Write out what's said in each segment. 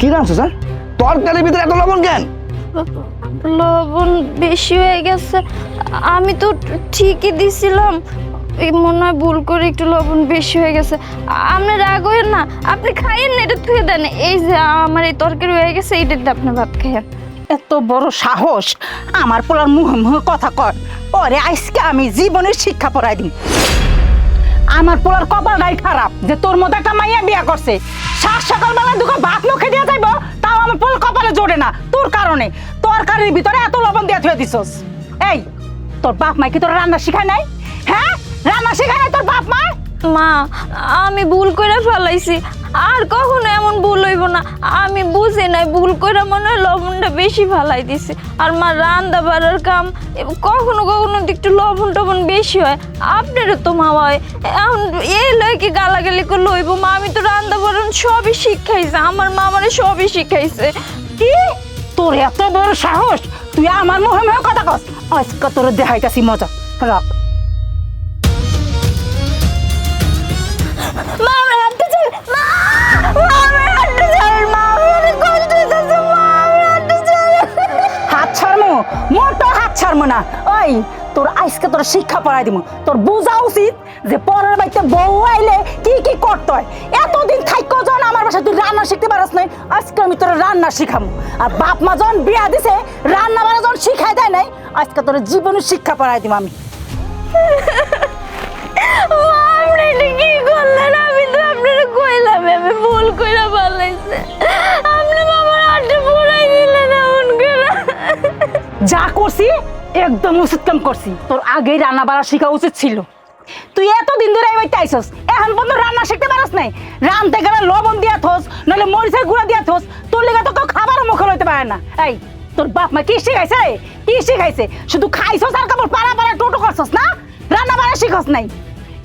কি রাঁধছো স্যার? তরকারির ভিতরে এত লবণ কেন? লবণ বেশি হয়ে গেছে। আমি তো ঠিকই দিছিলাম। এই মনে হয় ভুল করে একটু লবণ বেশি হয়ে গেছে। আপনি রাগ হইেন না আপনি খাইয়েন না এটা থুয়ে দেন। এই যে আমার এই তরকারি হয়ে গেছে এইটাতে আপনি ভাত খাইয়েন। এত বড় সাহস! আমার পোলার মুহে মুহে কথা কর ওরে আজকে আমি জীবনের শিক্ষা পড়াই দিম। আমার পোলার কপালটাই খারাপ যে তোর মতো একটা মাইয়া বিয়া করছে। সাত সকালবেলা দুটো ভাত মুখে দিয়ে যাইব, তাও আমার পোল কপালে জোরে না। তোর কারণে তরকারির ভিতরে এত লবণ দিয়ে থুয়ে দিছস। এই, তোর বাপ মাই কি তোর রান্না শিখায় নাই? হ্যাঁ? মা, আমি ভুল করে ফেলাইছি। আর কখনো এমন ভুল হইব না। আমি বুঝি নাই, ভুল করে মনে হয় লবণটা বেশি ফেলাই দিছি। আর মা, রান্দা বাড়ার কাম কখনো কখনো একটু লবণ টবণ বেশি হয়। আপনারও তো মা হয়। এখন এই লয় কি গালাগালি করে লইব মা, আমি তো রান্দা বাড়ন সবই শিখাইছে। আমার মা আমারে সবই শিখাইছে। কি? তোর এত বড় সাহস? তুই আমার মুহে কথা কস। আজকে তোর দেখাইতাছি মজা। রাখ। মোটো হাত ছাড়মু না। ওই, তোর আজকে তোর শিক্ষা পড়াই দিব তোর বোঝা উচিত যে পরের বাড়িতে বউ আইলে কি কি করতে হয়। এতদিন থাইকো যখন আমার বাসায়, তুই রান্না শিখতে পারস নাই। আজকে আমি তোর রান্না শিখামু। আর বাপ মা যখন বিয়া দিছে, রান্না বান্না যখন শিখাই দেয় নাই। আজকে তোর জীবনের শিক্ষা পড়াই দিম আমি। কি করলেন? আমি তো আপনার কইলাম ভুল কইরা ফেলাইছে আপনি মামার যা করছি, একদম উচিত কাম করছি। তোর আগেই রান্না বাড়া শেখা উচিত ছিল। তুই এতদিন ধরে এই বাড়িতে আইসস এখন পর্যন্ত রান্না শিখতে পারস নাই। রানতে গেলে লবণ দিয়া থোস নলে মরিচের গুঁড়া দিয়া থোস, তোর লেগে তো কেউ খাবার মুখে লইতে পারে না। এই, তোর বাপ মা কি শিখাইছে কি শিখাইছে? শুধু খাইছস আর কাপড় পাড়া পাড়া টোটো করছস না? রান্না বাড়া শিখস নাই।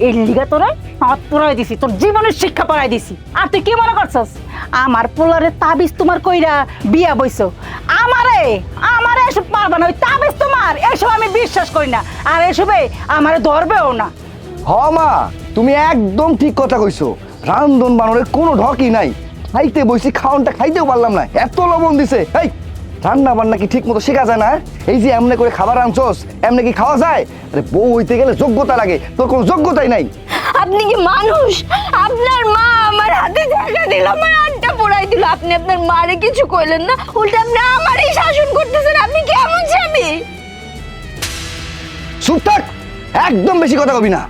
এই লিগা তোরা হাত পড়াই দিছি, তোর জীবনের শিক্ষা পড়াই দিছি। আর তুই কি মনে করছস? আমার পোলারে তাবিজ তোমার কইরা বিয়া বইছো। আমারে এসব পারবা না ওই তাবিজ তোমার এসব আমি বিশ্বাস করি না। আর এসবে আমারে ধরবেও না। হ মা তুমি একদম ঠিক কথা কইছো। রান্ধন বানরের কোনো ঢকই নাই। খাইতে বইছি খাওয়ানটা খাইতেও পারলাম না। এত লবণ দিছে। এই রান্না বান্না কি ঠিক মতো শেখা যায় না এই যে এমনি করে খাবার আনছোস এমনি কি খাওয়া যায়? আরে বউ হইতে গেলে যোগ্যতা লাগে তোর কোনো যোগ্যতাই নাই। আপনি কি মানুষ? আপনার মা আমার হাতে জায়গা দিল আমার হাতটা পুরাই দিল। আপনি আপনার মারে কিছু কইলেন না উল্টা আপনি আমারই শাসন করতেছেন। আপনি কেমন স্বামী? চুপ থাক একদম বেশি কথা কবি না।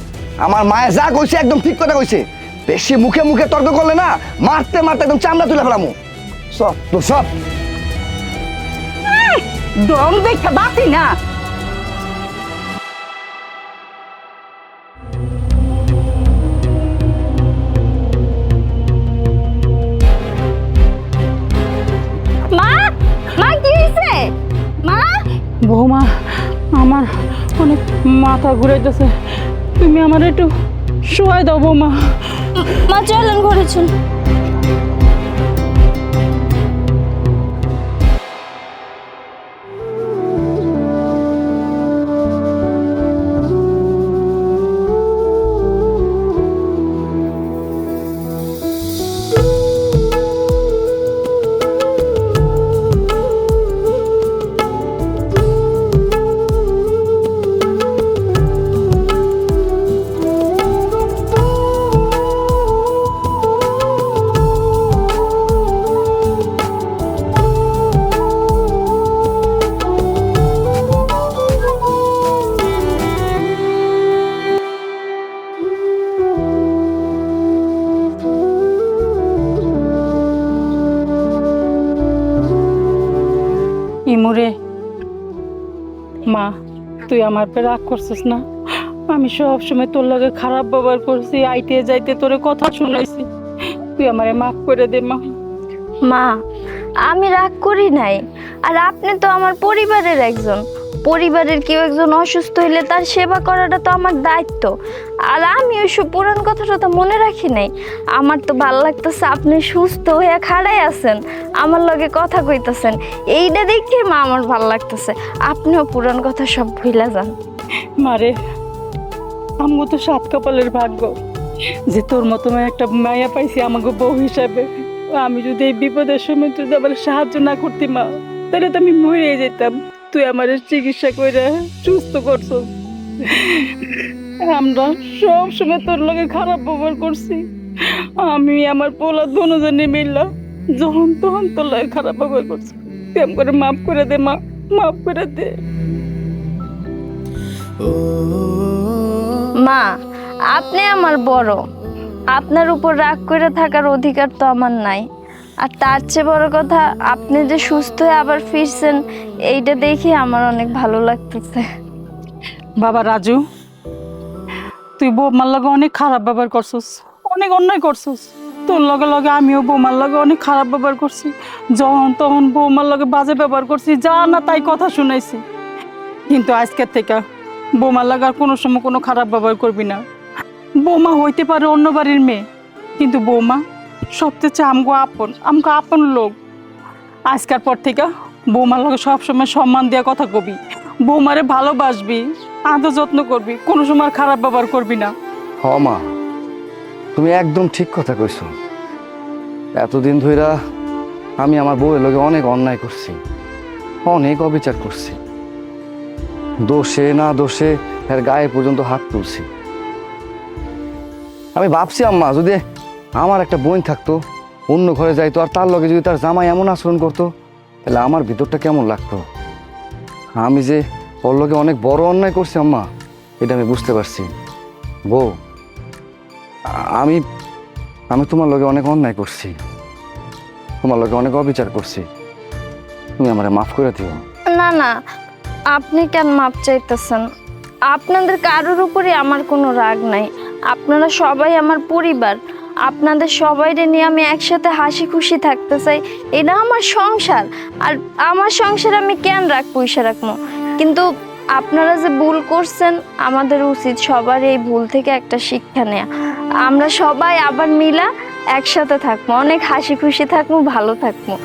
আমার মায়ে যা কইছে একদম ঠিক কথা কইছে। বেশি মুখে মুখে তর্ক করলে না মারতে মারতে একদম চামড়া তুলে ফেলামু। সব তো সব। দম দেখতে বাতি না। বৌমা, আমার অনেক মাথা ঘুরে ঘুরাইতেছে তুমি আমার একটু শোয়াই দাও বৌমা। মা চলেন ঘরেছেন ইমুরে মা, তুই আমার পে রাগ করছিস না? আমি সব সময় তোর লাগে খারাপ ব্যবহার করছি, আইতে যাইতে তোরে কথা শুনাইছি। তুই আমারে মাফ করে দে, মা। মা, আমি রাগ করি নাই। আর আপনি তো আমার পরিবারের একজন। পরিবারের কেউ একজন অসুস্থ হইলে তার সেবা করাটা তো আমার দায়িত্ব। আর আমি ওইসব পুরান কথাটা তো মনে রাখি নাই। আমার তো ভালো লাগতেছে আপনি সুস্থ হয়ে খাড়াই আছেন। আমার লগে কথা কইতাছেন। এইটা দেখে মা আমার ভালো লাগতেছে। আপনিও পুরান কথা সব ভুলা যান। মারে, আমগো তো সাত কপালের ভাগ্য। যে তোর মতো একটা মায়া পাইছি আমাকে বউ হিসাবে। আমি যদি এই বিপদের সময় তুই আমার সাহায্য না করতি মা, তাহলে তো আমি মরে যেতাম তুই আমার চিকিৎসা করে সুস্থ করছ। আমরা সব সময় তোর লগে খারাপ ব্যবহার করছি। আমি আমার পোলা দুজনে মিললাম যখন তখন তোর লগে খারাপ ব্যবহার করছি। তেম করে মাফ করে দে, মা, মাফ করে দে। মা, আপনি আমার বড়। আপনার উপর রাগ করে থাকার অধিকার তো আমার নাই। আর তার চেয়ে বড় কথা, আপনি যে সুস্থ হয়ে আবার ফিরছেন, এইটা দেখে আমার অনেক ভালো লাগতেছে। বাবা রাজু, তুই বৌমার লগে অনেক খারাপ ব্যবহার করছিস, অনেক অন্যায় করছিস। তোর লগে লগে আমিও বৌমার লগে অনেক খারাপ ব্যবহার করছি। যখন তখন বৌমার লগে বাজে ব্যবহার করছি, যা না তাই কথা শুনাইছি। কিন্তু আজকের থেকে বৌমার লগে আর কোনো সময় কোনো খারাপ ব্যবহার করবি না। বৌমা হইতে পারে অন্য বাড়ির মেয়ে, কিন্তু বৌমা সবচেয়ে চেয়ে আমগো আপন আমগো আপন লোক। আজকার পর থেকে বৌমার লগে সবসময় সম্মান দেওয়া কথা কবি। বৌমারে ভালোবাসবি, আদর যত্ন করবি, কোনো সময় খারাপ ব্যবহার করবি না। হ মা, তুমি একদম ঠিক কথা কইছো। এতদিন ধইরা আমি আমার বউয়ের লোকে অনেক অন্যায় করছি, অনেক অবিচার করছি। দোষে না দোষে এর গায়ে পর্যন্ত হাত তুলছি। আমি ভাবছি, আম্মা, যদি আমার একটা বোন থাকতো, অন্য ঘরে যাইতো, আর তার লগে যদি তার জামাই এমন আচরণ করতো, তাহলে আমার ভিতরটা কেমন লাগতো? আমি যে ওর লগে অনেক বড় অন্যায় করছি আম্মা, এটা আমি বুঝতে পারছি। বউ, আমি আমি তোমার লগে অনেক অন্যায় করছি। তোমার লগে অনেক অবিচার করছি। তুমি আমারে মাফ করে দিও। না না, আপনি কেন মাপ চাইতেছেন? আপনাদের কারোর উপরে আমার কোনো রাগ নাই। আপনারা সবাই আমার পরিবার। আপনাদের সবাইরে নিয়ে আমি একসাথে হাসি খুশি থাকতে চাই। এটা আমার সংসার। আর আমার সংসার আমি কেন রাখব পয়সা রাখব? কিন্তু আপনারা যে ভুল করছেন, আমাদের উচিত সবার এই ভুল থেকে একটা শিক্ষা নেয়া। আমরা সবাই আবার মিলা একসাথে থাকব, অনেক হাসি খুশি থাকব, ভালো থাকব।